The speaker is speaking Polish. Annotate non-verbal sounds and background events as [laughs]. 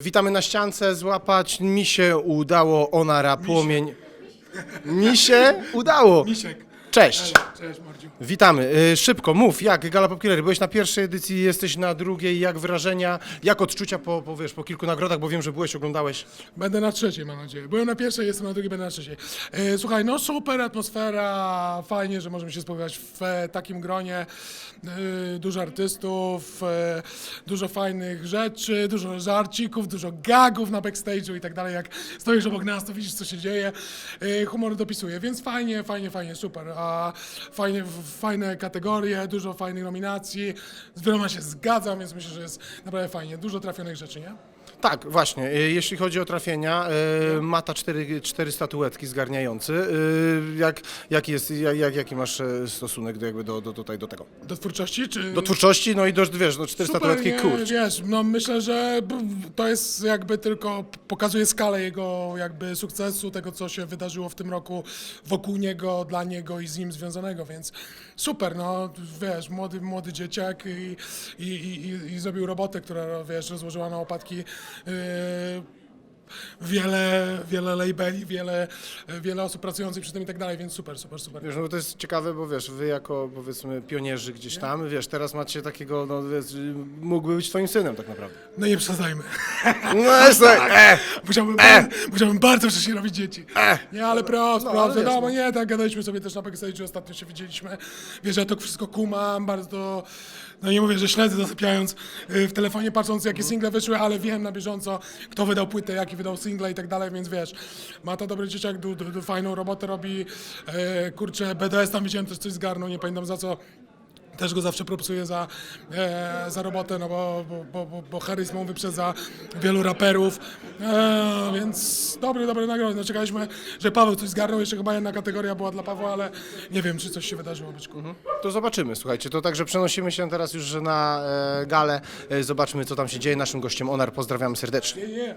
Witamy na ściance, złapać. Mi się udało, Onara, płomień. Mi się udało. Misiek. Cześć. Cześć Mordziu. Witamy. Y, Szybko, mów, jak Gala Pop Killer? Byłeś na pierwszej edycji, jesteś na drugiej, jak wrażenia, jak odczucia po, po, wiesz, po kilku nagrodach, bo wiem, że byłeś, oglądałeś. Będę na trzeciej, mam nadzieję. Byłem na pierwszej, jestem na drugiej, będę na trzeciej. E, słuchaj, no super atmosfera, fajnie, że możemy się spotkać w e, takim gronie. E, dużo artystów, e, dużo fajnych rzeczy, dużo żarcików, dużo gagów na backstage'u i tak dalej. Jak stoisz obok nas, to widzisz, co się dzieje. E, humor dopisuje, więc fajnie, fajnie, fajnie, super. A fajnie, fajne kategorie, dużo fajnych nominacji. Z wieloma się zgadzam, więc myślę, że jest naprawdę fajnie. Dużo trafionych rzeczy, nie? Tak, właśnie. y, Jeśli chodzi o trafienia, y, Mata cztery, cztery statuetki zgarniający. Y, Jak, jaki, jest, jak, jak, jaki masz e, stosunek do, jakby do, do, tutaj, do tego? Do twórczości, czy... Do twórczości, no i do, wiesz, no cztery statuetki, nie, kurcz. Wiesz, no myślę, że b- to jest jakby tylko pokazuje skalę jego jakby sukcesu, tego co się wydarzyło w tym roku wokół niego, dla niego i z nim związanego, więc super, no wiesz, młody, młody dzieciak i, i, i, i, zrobił robotę, która wiesz, rozłożyła na łopatki yy, wiele, wiele labeli, wiele, wiele osób pracujących przy tym i tak dalej, więc super, super, super. Wiesz, no bo to jest ciekawe, bo wiesz, wy jako powiedzmy pionierzy gdzieś tam, wiesz, teraz macie takiego, no wiesz, mógłby być twoim synem tak naprawdę. No nie przesadzajmy. [laughs] No jest tak, e, Musiałbym, bar- musiałbym bardzo wcześniej robić dzieci. Nie, ale prost, No, ale wiesz, wiadomo, no. nie, tak gadaliśmy sobie też na backstage'u, ostatnio się widzieliśmy. Wiesz, ja to wszystko kumam, bardzo, no nie mówię, że śledzę zasypiając y, w telefonie, patrząc jakie single wyszły, ale wiem na bieżąco, kto wydał płytę, jaki wydał single i tak dalej, więc wiesz, ma to dobry dzieciak, du, du, du, fajną robotę robi, e, kurczę, BDS tam widziałem też coś zgarnął, nie pamiętam za co. Też go zawsze propsuję za, e, za robotę, no bo, bo, bo, bo, charyzmą wyprzedza wielu raperów, e, więc dobry, dobry nagrody. No, czekaliśmy, że Paweł coś zgarnął, jeszcze chyba jedna kategoria była dla Pawła, ale nie wiem, czy coś się wydarzyło, byczku. to zobaczymy, słuchajcie, to także przenosimy się teraz już na e, galę, e, zobaczmy co tam się dzieje, naszym gościem Onar, pozdrawiamy serdecznie. Nie, nie.